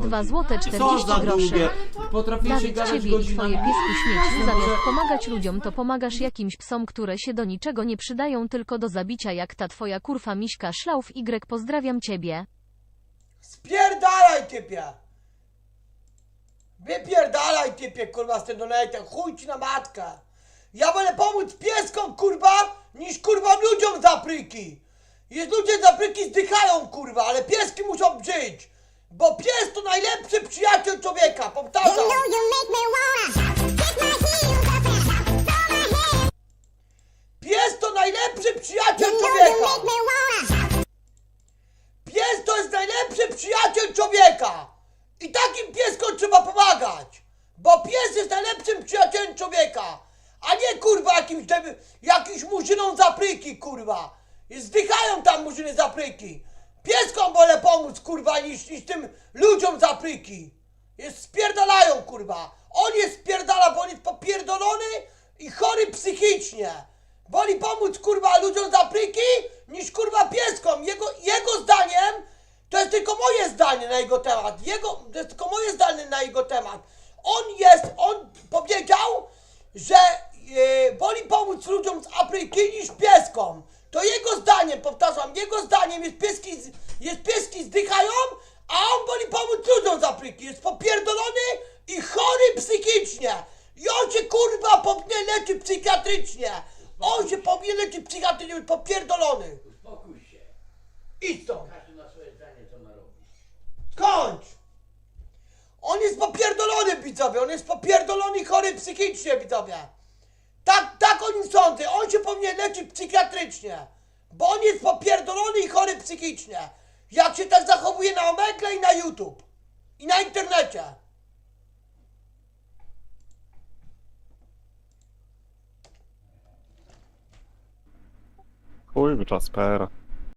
2 złote Co 40 za groszy. długie? Potraficie Dawid, gadać ciebie i godzinami. twoje piesku śmieci, zamiast pomagać ludziom, to pomagasz jakimś psom, które się do niczego nie przydają, tylko do zabicia, jak ta twoja kurwa miśka Szlauf Y. Pozdrawiam ciebie. Spierdalaj typie! Wypierdalaj typie kurwa z tym donatem, chuj ci na matkę! Ja wolę pomóc pieskom kurwa, niż kurwa ludziom z Afryki! Jest ludzie z Afryki zdychają kurwa, ale pieski muszą żyć! Bo pies to najlepszy przyjaciel człowieka, powtarzam! Pies to najlepszy przyjaciel człowieka! Pies to jest najlepszy przyjaciel człowieka! I takim pieskom trzeba pomagać! Bo pies jest najlepszym przyjacielem człowieka! A nie kurwa jakimś, jakimś murzynom z Afryki, kurwa! Zdychają tam murzyny z Afryki! Pieskom wolę pomóc, kurwa, niż, niż tym ludziom z Afryki! Jest spierdalają, kurwa! On jest spierdala, bo on jest popierdolony i chory psychicznie! Woli pomóc, kurwa, ludziom z Afryki, niż, kurwa, pieskom! Jego, jego zdaniem to jest tylko moje zdanie na jego temat. Jego, to jest tylko moje zdanie na jego temat. On jest, on powiedział, że e, woli pomóc ludziom z Afryki niż pieskom. To jego zdaniem, powtarzam, jego zdaniem jest pieski, jest pieski zdychają, a on woli pomóc ludziom z Afryki. Jest popierdolony i chory psychicznie. I on się kurwa powinien leczyć psychiatrycznie. On się powinien leczyć psychiatrycznie, jest popierdolony. Spokój się. Idź stąd. Każdy ma swoje zdanie, co ma robić. Kończ! On jest popierdolony, widzowie, on jest popierdolony i chory psychicznie, widzowie. Tak, tak o nim sądzę, on się powinien leczyć psychiatrycznie. Bo on jest popierdolony i chory psychicznie. Jak się tak zachowuje na Omegle i na YouTube. I na internecie. Chuj, Jasper.